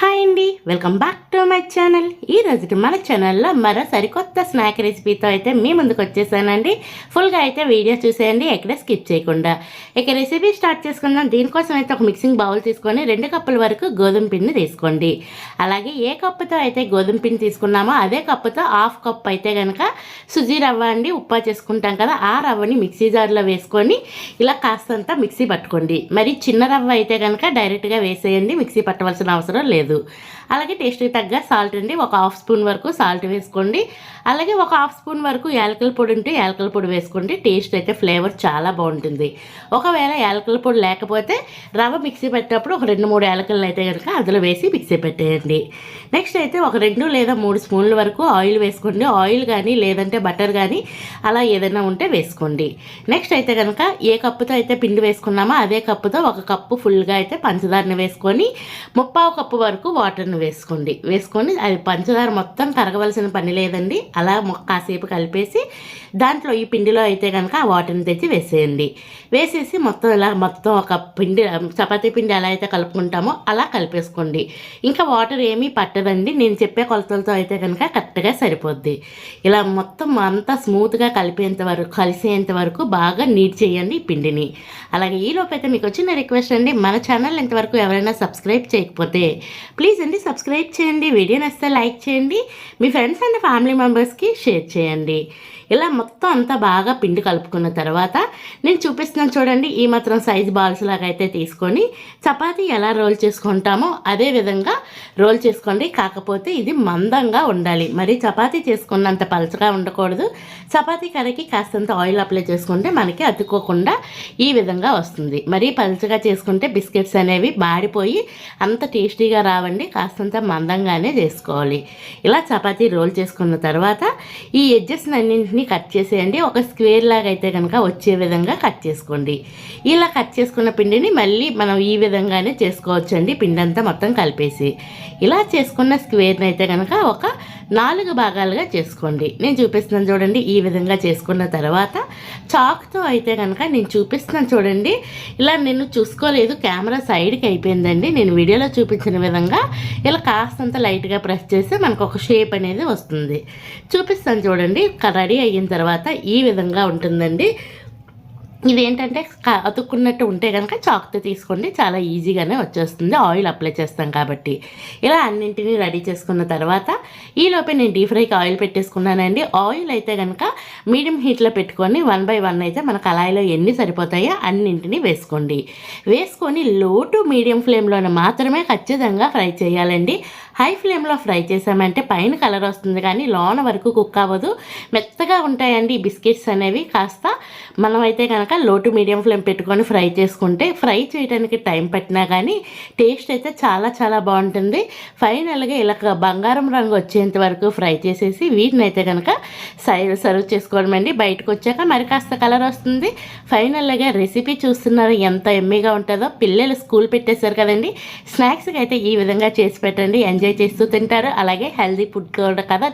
Hi అండి. Welcome back to my channel. ఈ రోజు మన ఛానల్లో మరో సరికొత్త స్నాక్ రెసిపీతో అయితే మీ ముందుకు వచ్చేసానండి. ఫుల్గా అయితే వీడియో చూసేయండి ఎక్కడ స్కిప్ చేయకుండా. ఇక రెసిపీ స్టార్ట్ చేసుకుందాం. దీనికోసం అయితే ఒక మిక్సింగ్ బౌల్ తీసుకొని రెండు కప్పుల వరకు గోధుమ పిండి తీసుకోండి. అలాగే ఏ కప్పుతో అయితే గోధుమ పిండి తీసుకున్నామో అదే కప్పుతో హాఫ్ కప్ అయితే కనుక సుజీ రవ్వ అండి ఉప్పా చేసుకుంటాం కదా ఆ రవ్వని మిక్సీ జార్లో వేసుకొని ఇలా కాస్తంత మిక్సీ పట్టుకోండి. మరి చిన్న రవ్వ అయితే కనుక డైరెక్ట్గా వేసేయండి మిక్సీ పట్టవలసిన అవసరం లేదు. అలాగే టేస్ట్కి తగ్గ సాల్ట్ అండి. ఒక హాఫ్ స్పూన్ వరకు సాల్ట్ వేసుకోండి. అలాగే ఒక హాఫ్ స్పూన్ వరకు యాలకల పొడి ఉంటే యాలకల పొడి వేసుకోండి. టేస్ట్ అయితే ఫ్లేవర్ చాలా బాగుంటుంది. ఒకవేళ యాలకల పొడి లేకపోతే రవ్వ మిక్సీ పెట్టేటప్పుడు ఒక రెండు మూడు యాలకలు అయితే కనుక అందులో వేసి మిక్సీ పెట్టేయండి. నెక్స్ట్ అయితే ఒక రెండు లేదా మూడు స్పూన్ల వరకు ఆయిల్ వేసుకోండి. ఆయిల్ కానీ లేదంటే బటర్ కానీ అలా ఏదైనా ఉంటే వేసుకోండి. నెక్స్ట్ అయితే కనుక ఏ కప్పుతో అయితే పిండి వేసుకున్నామో అదే కప్పుతో ఒక కప్పు ఫుల్గా అయితే పంచదారని వేసుకొని ముప్పావు కప్పు వరకు వరకు వాటర్ని వేసుకోండి. వేసుకొని అది పంచదార మొత్తం కరగవలసిన పని లేదండి. అలా కాసేపు కలిపేసి దాంట్లో ఈ పిండిలో అయితే కనుక ఆ వాటర్ని తెచ్చి వేసేయండి. వేసేసి మొత్తం ఇలా మొత్తం ఒక పిండి చపాతీ పిండి ఎలా అయితే కలుపుకుంటామో అలా కలిపేసుకోండి. ఇంకా వాటర్ ఏమీ పట్టదండి. నేను చెప్పే కొలతలతో అయితే కనుక కరెక్ట్గా సరిపోద్ది. ఇలా మొత్తం అంతా స్మూత్గా కలిపేంత వరకు కలిసేంత వరకు బాగా నీట్ చేయండి ఈ పిండిని. అలాగే ఈ అయితే మీకు వచ్చిన రిక్వెస్ట్ అండి. మన ఛానల్ ఇంతవరకు ఎవరైనా సబ్స్క్రైబ్ చేయకపోతే ప్లీజ్ అండి సబ్స్క్రైబ్ చేయండి వీడియో నచ్చితే లైక్ చేయండి మీ ఫ్రెండ్స్ అండ్ ఫ్యామిలీ మెంబర్స్కి షేర్ చేయండి. ఇలా మొత్తం అంతా బాగా పిండి కలుపుకున్న తర్వాత నేను చూపిస్తున్నాను చూడండి ఈ మాత్రం సైజ్ బాల్స్ లాగా అయితే తీసుకొని చపాతీ ఎలా రోల్ చేసుకుంటామో అదే విధంగా రోల్ చేసుకోండి. కాకపోతే ఇది మందంగా ఉండాలి. మరి చపాతీ చేసుకున్నంత పలచగా ఉండకూడదు. చపాతీ కర్రీకి కాస్తంత ఆయిల్ అప్లై చేసుకుంటే మనకి అతుక్కోకుండా ఈ విధంగా వస్తుంది. మరీ పలచగా చేసుకుంటే బిస్కెట్స్ అనేవి బాడిపోయి అంత టేస్టీగా కావండి కాస్తంత మందంగానే చేసుకోవాలి. ఇలా చపాతీ రోల్ చేసుకున్న తర్వాత ఈ ఎడ్జెస్ అన్నింటినీ కట్ చేసేయండి. ఒక స్క్వేర్ లాగా అయితే కనుక వచ్చే విధంగా కట్ చేసుకోండి. ఇలా కట్ చేసుకున్న పిండిని మళ్ళీ మనం ఈ విధంగానే చేసుకోవచ్చండి పిండి అంతా మొత్తం కలిపేసి. ఇలా చేసుకున్న స్క్వేర్ని అయితే కనుక ఒక నాలుగు భాగాలుగా చేసుకోండి. నేను చూపిస్తున్నాను చూడండి ఈ విధంగా చేసుకున్న తర్వాత చాక్తో అయితే కనుక నేను చూపిస్తున్నాను చూడండి. ఇలా నేను చూసుకోలేదు కెమెరా సైడ్కి అయిపోయిందండి. నేను వీడియోలో చూపించిన విధంగా ఇలా కాస్తంత లైట్గా ప్రెస్ చేస్తే మనకు ఒక షేప్ అనేది వస్తుంది. చూపిస్తాను చూడండి రెడీ అయిన తర్వాత ఈ విధంగా ఉంటుందండి. ఇదేంటంటే అతుక్కున్నట్టు ఉంటే కనుక చాక్తో తీసుకోండి. చాలా ఈజీగానే వచ్చేస్తుంది. ఆయిల్ అప్లై చేస్తాం కాబట్టి. ఇలా అన్నింటినీ రెడీ చేసుకున్న తర్వాత ఈ లోపే నేను డీప్ ఫ్రైకి ఆయిల్ పెట్టేసుకున్నానండి. ఆయిల్ అయితే కనుక మీడియం హీట్లో పెట్టుకొని వన్ బై వన్ అయితే మన కళాయిలో ఎన్ని సరిపోతాయో అన్నింటినీ వేసుకోండి. వేసుకొని లో టు మీడియం ఫ్లేమ్లోనే మాత్రమే ఖచ్చితంగా ఫ్రై చేయాలండి. హై ఫ్లేమ్లో ఫ్రై చేసామంటే పైన కలర్ వస్తుంది కానీ లోన వరకు కుక్ అవ్వదు. మెత్తగా ఉంటాయండి ఈ బిస్కెట్స్ అనేవి. కాస్త మనమైతే కనుక లోటు మీడియం ఫ్లేమ్ పెట్టుకొని ఫ్రై చేసుకుంటే ఫ్రై చేయడానికి టైం పట్టినా కానీ టేస్ట్ అయితే చాలా చాలా బాగుంటుంది. ఫైనల్గా ఇలా బంగారం రంగు వచ్చేంత వరకు ఫ్రై చేసేసి వీటిని అయితే కనుక సర్వ్ చేసుకోవడం అండి బయటకు వచ్చాక మరి కాస్త కలర్ వస్తుంది. ఫైనల్గా రెసిపీ చూస్తున్నారు ఎంత ఎమ్మీగా ఉంటుందో. పిల్లలు స్కూల్ పెట్టేశారు కదండి. స్నాక్స్కి అయితే ఈ విధంగా చేసి పెట్టండి. ఎంజాయ్ చేస్తూ తింటారు. అలాగే హెల్దీ ఫుడ్ కూడా కదా